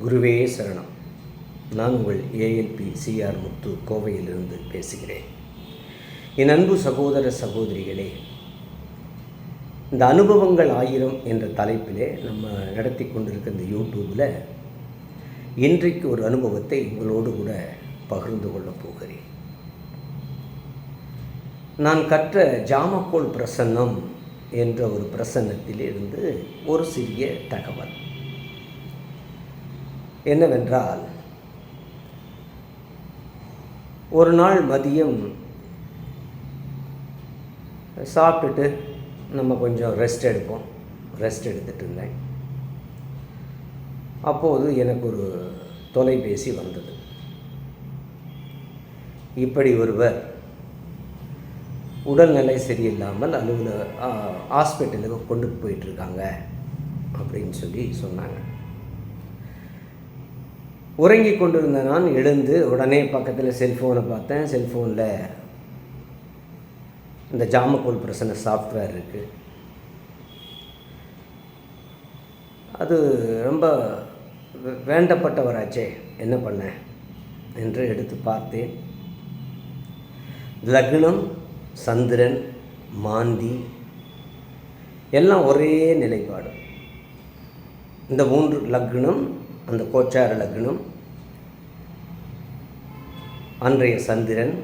குருவே சரணம். நான் உங்கள் ஏஎல்பி சிஆர் முத்து கோவையிலிருந்து பேசுகிறேன். என் அன்பு சகோதர சகோதரிகளே இந்த அனுபவங்கள் ஆயிரம் என்ற தலைப்பிலே நம்ம நடத்தி கொண்டிருக்க இந்த யூடியூப்பில் இன்றைக்கு ஒரு அனுபவத்தை உங்களோடு கூட பகிர்ந்து கொள்ளப் போகிறேன். நான் கற்ற ஜாமக்கோல் பிரசன்னம் என்ற ஒரு பிரசன்னத்திலிருந்து ஒரு சிறிய தகவல். என்னவென்றால் ஒரு நாள் மதியம் சாப்பிட்டுட்டு நம்ம கொஞ்சம் ரெஸ்ட் எடுப்போம். ரெஸ்ட் எடுத்துகிட்டு இருந்தேன். அப்போது எனக்கு ஒரு தொலைபேசி வந்தது. இப்படி ஒருவர் உடல்நிலை சரியில்லாமல் அலுவலக ஹாஸ்பிட்டலுக்கு கொண்டு போயிட்டுருக்காங்க அப்படின்னு சொல்லி சொன்னாங்க. உறங்கி கொண்டிருந்த நான் எழுந்து உடனே பக்கத்தில் செல்ஃபோனை பார்த்தேன். செல்ஃபோனில் இந்த ஜாமக்கோல் பிரசன்ன சாஃப்ட்வேர் இருக்குது அது ரொம்ப வேண்டப்பட்டவராச்சே என்ன பண்ணேன் என்று எடுத்து பார்த்தேன். லக்னம் சந்திரன் மாந்தி எல்லாம் ஒரே நிலைப்பாடு. இந்த மூன்று லக்னம் அந்த கோச்சார லக்னம் அன்றைய சந்திரன்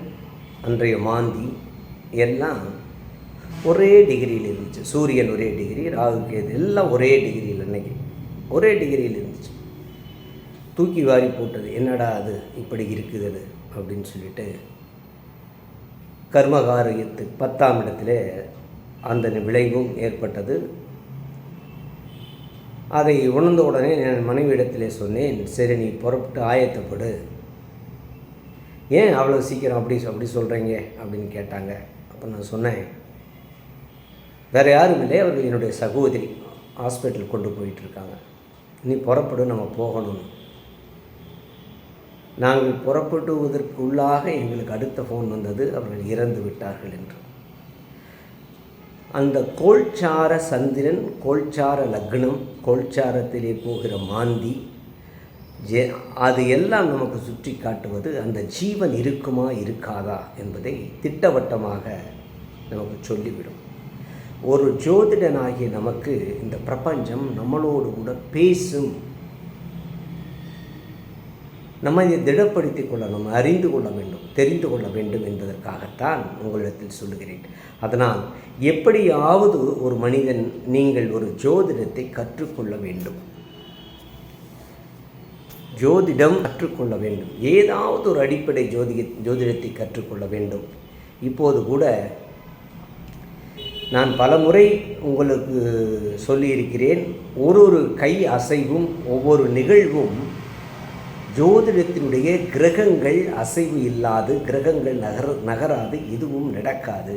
அன்றைய மாந்தி எல்லாம் ஒரே டிகிரியில் இருந்துச்சு. சூரியன் ஒரே டிகிரி ராகு கேது எல்லாம் ஒரே டிகிரியில் அன்னைக்கு. ஒரே டிகிரியில் இருந்துச்சு. தூக்கி வாரி போட்டது என்னடா அது? இப்படி இருக்குது அது அப்படின்னு சொல்லிட்டு கர்மகாரியத்து பத்தாம் இடத்துல அந்த விளைவும் ஏற்பட்டது. அதை உணர்ந்த உடனே என் மனைவியிடத்திலே சொன்னேன் சரி நீ புறப்பட்டு ஆயத்தப்படு. ஏன் அவ்வளோ சீக்கிரம் அப்படி அப்படி சொல்கிறீங்க அப்படின்னு கேட்டாங்க. அப்போ நான் சொன்னேன் வேறு யாரும் இல்லை அவர்கள் என்னுடைய சகோதரி. ஹாஸ்பிட்டல் கொண்டு போயிட்டுருக்காங்க. நீ புறப்படு நம்ம போகணும் நாங்கள் புறப்படுவதற்கு உள்ளாக எங்களுக்கு அடுத்த ஃபோன் வந்தது அவர்கள் இறந்து விட்டார்கள் என்று. அந்த கோல்சார சந்திரன் கோல்சார லக்னம் கோல்சாரத்திலே போகிற மாந்தி ஜெ அது எல்லாம் நமக்கு சுற்றி காட்டுவது அந்த ஜீவன் இருக்குமா இருக்காதா என்பதை திட்டவட்டமாக நமக்கு சொல்லிவிடும். ஒரு ஜோதிடனாகிய நமக்கு இந்த பிரபஞ்சம் நம்மளோடு கூட பேசும் நம்ம இதை திடப்படுத்திக் கொள்ள நம்ம அறிந்து கொள்ள வேண்டும் தெரிந்து கொள்ள வேண்டும் என்பதற்காகத்தான் உங்களிடத்தில் சொல்லுகிறேன். அதனால் எப்படியாவது ஒரு மனிதன் நீங்கள் ஒரு ஜோதிடத்தை கற்றுக்கொள்ள வேண்டும். ஜோதிடம் கற்றுக்கொள்ள வேண்டும். ஏதாவது ஒரு அடிப்படை ஜோதிக ஜோதிடத்தை கற்றுக்கொள்ள வேண்டும். இப்போது கூட நான் பலமுறை உங்களுக்கு சொல்லியிருக்கிறேன் ஒரு ஒரு கை அசைவும் ஒவ்வொரு நிகழ்வும் ஜோதிடத்தினுடைய கிரகங்கள் அசைவு இல்லாது கிரகங்கள் நகர நகராது எதுவும் நடக்காது.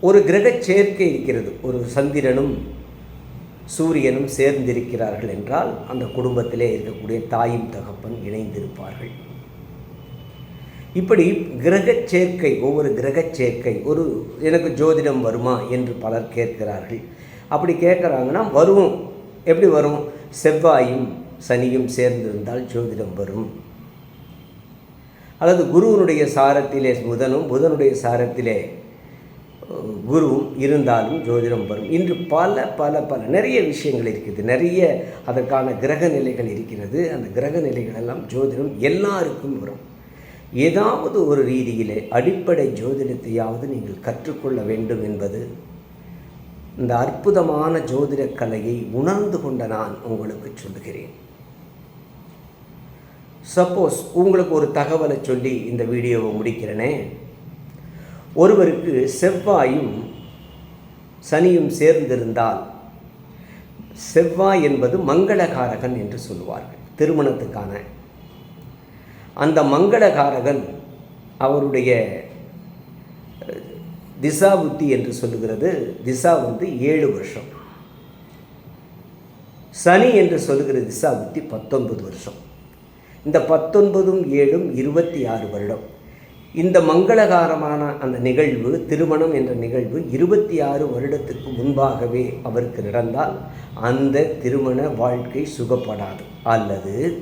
ஒரு கிரக சேர்க்கை இருக்கிறது. ஒரு சந்திரனும் சூரியனும் சேர்ந்திருக்கிறார்கள் என்றால் அந்த குடும்பத்திலே இருக்கக்கூடிய தாயும் தகப்பன் இணைந்திருப்பார்கள். இப்படி கிரக சேர்க்கை ஒவ்வொரு கிரக சேர்க்கை ஒரு எனக்கு ஜோதிடம் வருமா என்று பலர் கேட்கிறார்கள். அப்படி கேட்குறாங்கன்னா வருவோம். எப்படி வரும்? செவ்வாயும் சனியும் சேர்ந்திருந்தால் ஜோதிடம் வரும். அல்லது குருவனுடைய சாரத்திலே புதனும் புதனுடைய சாரத்திலே குருவும் இருந்தாலும் ஜோதிடம் வரும். இன்று பல பல பல நிறைய விஷயங்கள் இருக்குது. நிறைய அதற்கான கிரக நிலைகள் இருக்கிறது. அந்த கிரக நிலைகள் எல்லாம் ஜோதிடம் எல்லாருக்கும் வரும். ஏதாவது ஒரு ரீதியிலே அடிப்படை ஜோதிடத்தையாவது நீங்கள் கற்றுக்கொள்ள வேண்டும் என்பது இந்த அற்புதமான ஜோதிட கலையை உணர்ந்து கொண்ட நான் உங்களுக்கு சொல்லுகிறேன். சப்போஸ் உங்களுக்கு ஒரு தகவலை சொல்லி இந்த வீடியோவை முடிக்கிறேனே. ஒருவருக்கு செவ்வாயும் சனியும் சேர்ந்திருந்தால் செவ்வாய் என்பது மங்களகாரகன் என்று சொல்லுவார்கள் திருமணத்துக்கான. அந்த மங்களகாரகன் அவருடைய திசா புத்தி என்று சொல்லுகிறது. திசா வந்து ஏழு வருஷம். சனி என்று சொல்லுகிற திசா புத்தி பத்தொன்பது வருஷம். இந்த பத்தொன்பதும் ஏழும் இருபத்தி ஆறு வருடம். இந்த மங்களகாரமான அந்த நிகழ்வு திருமணம் என்ற நிகழ்வு இருபத்தி ஆறு வருடத்துக்கு முன்பாகவே அவருக்கு நடந்தால் அந்த திருமண வாழ்க்கை சுகப்படாது. அல்லது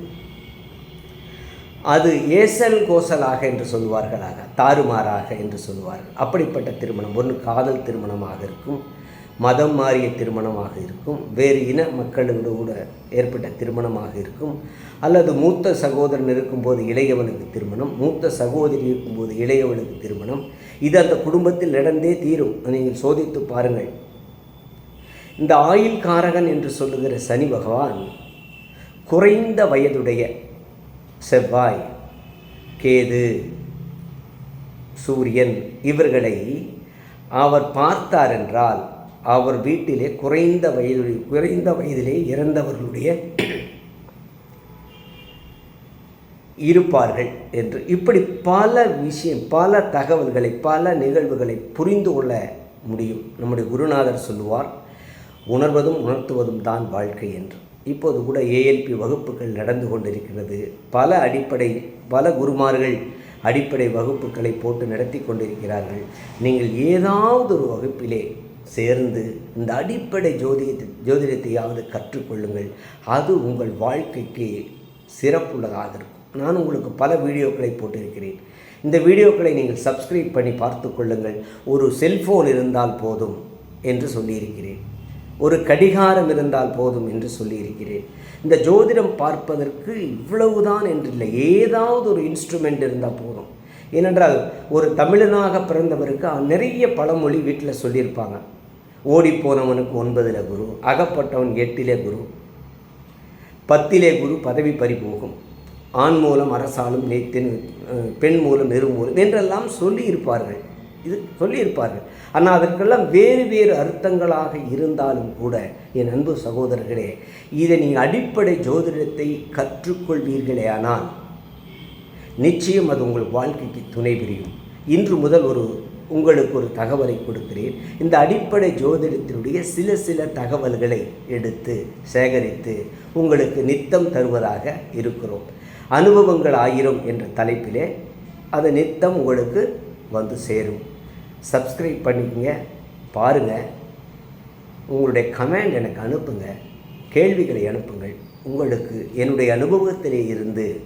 அது ஏசல் கோசலாக என்று சொல்வார்களாக தாறுமாறாக என்று சொல்வார்கள் அப்படிப்பட்ட திருமணம் ஒன்று காதல் திருமணமாக இருக்கும் மதம் மாறிய திருமணமாக இருக்கும் வேறு இன மக்களோடு கூட ஏற்பட்ட திருமணமாக இருக்கும் அல்லது மூத்த சகோதரன் இருக்கும்போது இளையவனுக்கு திருமணம் மூத்த சகோதரி இருக்கும்போது இளையவனுக்கு திருமணம். இது அந்த குடும்பத்தில் நடந்தே தீரும். நீங்கள் சோதித்து பாருங்கள். இந்த ஆயுள் காரகன் என்று சொல்லுகிற சனி பகவான் குறைந்த வயதுடைய செவ்வாய் கேது சூரியன் இவர்களை அவர் பார்த்தார் என்றால் அவர் வீட்டிலே குறைந்த வயது குறைந்த வயதிலே இறந்தவர்களுடைய இருப்பார்கள் என்று. இப்படி பல விஷயம் பல தகவல்களை பல நிகழ்வுகளை புரிந்து கொள்ள முடியும். நம்முடைய குருநாதர் சொல்லுவார் உணர்வதும் உணர்த்துவதும் தான் வாழ்க்கை என்று. இப்போது கூட ஏஎல்பி வகுப்புகள் நடந்து கொண்டிருக்கிறது. பல அடிப்படை பல குருமார்கள் அடிப்படை வகுப்புகளை போட்டு நடத்தி கொண்டிருக்கிறார்கள். நீங்கள் ஏதாவது ஒரு வகுப்பிலே சேர்ந்து இந்த அடிப்படை ஜோதிடத்தை ஜோதிடத்தையாவது கற்றுக்கொள்ளுங்கள். அது உங்கள் வாழ்க்கைக்கு சிறப்புள்ளதாக இருக்கும். நான் உங்களுக்கு பல வீடியோக்களை போட்டிருக்கிறேன். இந்த வீடியோக்களை நீங்கள் சப்ஸ்கிரைப் பண்ணி பார்த்து கொள்ளுங்கள். ஒரு செல்ஃபோன் இருந்தால் போதும் என்று சொல்லியிருக்கிறேன். ஒரு கடிகாரம் இருந்தால் போதும் என்று சொல்லியிருக்கிறேன். இந்த ஜோதிடம் பார்ப்பதற்கு இவ்வளவுதான் என்றில்லை. ஏதாவது ஒரு இன்ஸ்ட்ருமெண்ட் இருந்தால் போதும். ஏனென்றால் ஒரு தமிழனாக பிறந்தவருக்கு நிறைய பழமொழி வீட்டில் சொல்லியிருப்பாங்க. ஓடிப்போனவனுக்கு ஒன்பதில் குரு அகப்பட்டவன் எட்டிலே குரு பத்திலே குரு பதவி பறிபோகும் ஆண் மூலம் அரசாலும் நேத்தின் பெண் மூலம் நெரு மூலம் என்றெல்லாம் சொல்லியிருப்பார்கள். இது சொல்லியிருப்பார்கள். ஆனால் அதற்கெல்லாம் வேறு வேறு அர்த்தங்களாக இருந்தாலும் கூட என் அன்பு சகோதரர்களே இதை நீங்கள் அடிப்படை ஜோதிடத்தை கற்றுக்கொள்வீர்களே ஆனால் நிச்சயம் அது உங்கள் வாழ்க்கைக்கு துணை புரியும். இன்று முதல் ஒரு உங்களுக்கு ஒரு தகவலை கொடுக்கிறேன். இந்த அடிப்படை ஜோதிடத்தினுடைய சில சில தகவல்களை எடுத்து சேகரித்து உங்களுக்கு நித்தம் தருவதாக இருக்கிறோம். அனுபவங்கள் ஆயிரம் என்ற தலைப்பிலே அது நித்தம் உங்களுக்கு வந்து சேரும். சப்ஸ்கிரைப் பண்ணிக்கங்க பாருங்கள் உங்களுடைய கமெண்ட் எனக்கு அனுப்புங்க கேள்விகளை அனுப்புங்கள். உங்களுக்கு என்னுடைய அனுபவத்திலே இருந்து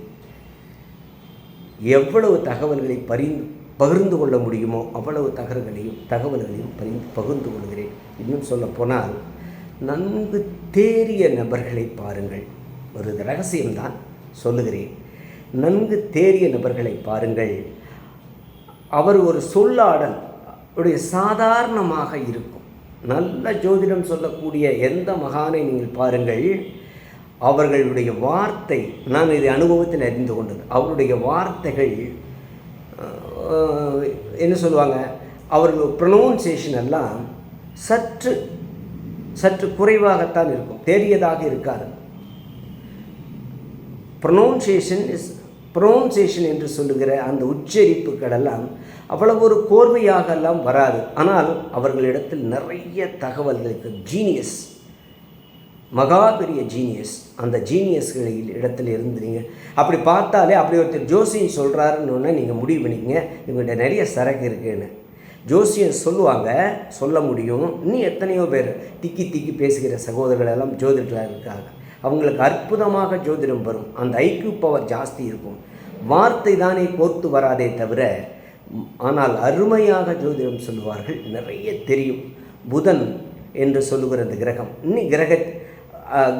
எவ்வளவு தகவல்களை பரிந்து பகிர்ந்து கொள்ள முடியுமோ அவ்வளவு தகவல்களையும் தகவல்களையும் பரிந்து பகிர்ந்து கொள்கிறேன். இன்னும் சொல்ல போனால் நன்கு தேறிய நபர்களை பாருங்கள். ஒரு ரகசியம்தான் சொல்லுகிறேன். நன்கு தேறிய நபர்களை பாருங்கள். அவர் ஒரு சொல்லாடல் உடைய சாதாரணமாக இருக்கும். நல்ல ஜோதிடம் சொல்லக்கூடிய எந்த மகானை நீங்கள் பாருங்கள் அவர்களுடைய வார்த்தை நான் இதை அனுபவத்தில் அறிந்து கொண்டது அவருடைய வார்த்தைகள் என்ன சொல்லுவாங்க அவர்கள் ப்ரொனவுன்சியேஷன் எல்லாம் சற்று சற்று குறைவாகத்தான் இருக்கும் தெரியதாக இருக்காது. ப்ரொனவுன்சியேஷன் இஸ் ப்ரோன்சேஷன் என்று சொல்லுகிற அந்த உச்சரிப்புகளெல்லாம் அவ்வளவு ஒரு கோர்வையாக எல்லாம் வராது. ஆனால் அவர்களிடத்தில் நிறைய தகவல்களுக்கு ஜீனியஸ் மகா பெரிய ஜீனியஸ் அந்த ஜீனியஸ்களில் இடத்துல இருந்துறீங்க அப்படி பார்த்தாலே அப்படி ஒருத்தர் ஜோசியம் சொல்கிறாருன்னு நீங்கள் முடிவு பண்ணிக்கங்க. இவங்கள்ட்ட நிறைய சரக்கு இருக்குன்னு. ஜோசியம் சொல்லுவாங்க சொல்ல முடியும். இன்னும் எத்தனையோ பேர் திக்கி திக்கி பேசுகிற சகோதரர்கள் எல்லாம் ஜோதிடர்களாக இருக்காங்க. அவங்களுக்கு அற்புதமாக ஜோதிடம் வரும். அந்த ஐக்கியூ பவர் ஜாஸ்தி இருக்கும். வார்த்தை தானே கோர்த்து வராதே தவிர ஆனால் அருமையாக ஜோதிடம் சொல்லுவார்கள். நிறைய தெரியும். புதன் என்று சொல்லுகிற அந்த கிரகம். இன்னும் கிரக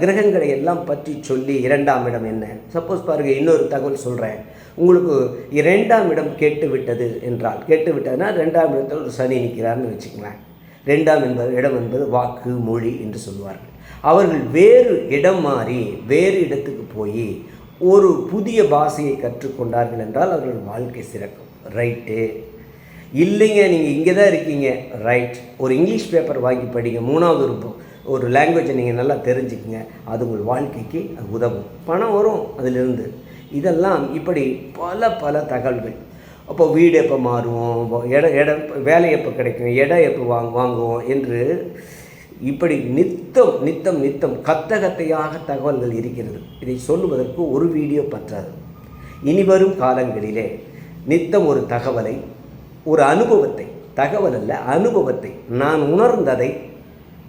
கிரகங்களை எல்லாம் பற்றி சொல்லி இரண்டாம் இடம் என்ன? சப்போஸ் பாருங்கள் இன்னொரு தகவல் சொல்கிறேன் உங்களுக்கு இரண்டாம் இடம் கேட்டு விட்டது என்றால் கேட்டு விட்டதுன்னா ரெண்டாம் இடத்தில் ஒரு சனி நிற்கிறார்னு வச்சுக்கலாம் ரெண்டாம் என்பது இடம் என்பது வாக்கு மொழி என்று சொல்லுவார்கள். அவர்கள் வேறு இடம் மாறி வேறு இடத்துக்கு போய் ஒரு புதிய பாஷையை கற்றுக்கொண்டார்கள் என்றால் அவர்கள் வாழ்க்கை சிறக்கும். ரைட்டு இல்லைங்க நீங்கள் இங்கே தான் இருக்கீங்க. ரைட் ஒரு இங்கிலீஷ் பேப்பர் வாங்கி படிங்க. மூணாவது ஒரு ஒரு லாங்குவேஜை நீங்கள் நல்லா தெரிஞ்சுக்கங்க. அது உங்கள் வாழ்க்கைக்கு அது உதவும். பணம் வரும் அதிலிருந்து. இதெல்லாம் இப்படி பல பல தகவல்கள். அப்போ வீடு எப்போ மாறுவோம் இடம் இடம் வேலை எப்போ கிடைக்கும் இடம் எப்போ வாங்க வாங்குவோம் என்று இப்படி நித்தம் நித்தம் நித்தம் கத்தகத்தையாக தகவல்கள் இருக்கிறது. இதை சொல்லுவதற்கு ஒரு வீடியோ பற்றாது. இனி வரும் காலங்களிலே நித்தம் ஒரு தகவலை ஒரு அனுபவத்தை தகவல் அல்ல அனுபவத்தை நான் உணர்ந்ததை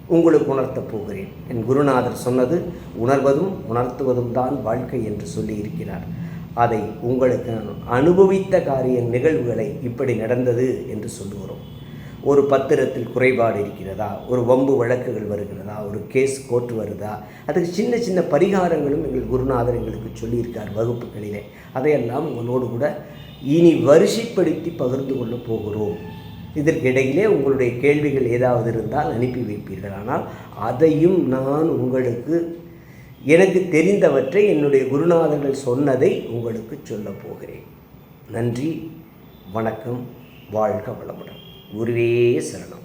உங்களுக்கு உணர்த்தப் போகிறேன். என் குருநாதர் சொன்னது உணர்வதும் உணர்த்துவதும் தான் வாழ்க்கை என்று சொல்லி இருக்கிறார். அதை உங்களுக்கு நான் அனுபவித்த காரிய நிகழ்வுகளை இப்படி நடந்தது என்று சொல்லுகிறோம். ஒரு பத்திரத்தில் குறைபாடு இருக்கிறதா? ஒரு வம்பு வழக்குகள் வருகிறதா? ஒரு கேஸ் கோர்ட் வருதா? அதுக்கு சின்ன சின்ன பரிகாரங்களும் எங்கள் குருநாதர் எங்களுக்கு சொல்லியிருக்கார் வகுப்புகளிலே. அதையெல்லாம் உங்களோடு கூட இனி வரிசைப்படுத்தி பகிர்ந்து கொள்ளப் போகிறோம். இதற்கிடையிலே உங்களுடைய கேள்விகள் ஏதாவது இருந்தால் அனுப்பி வைப்பீர்கள். ஆனால் அதையும் நான் உங்களுக்கு எனக்கு தெரிந்தவற்றை என்னுடைய குருநாதர்கள் சொன்னதை உங்களுக்கு சொல்லப் போகிறேன். நன்றி வணக்கம் வாழ்க வளமுடன். குருவே சரணம்.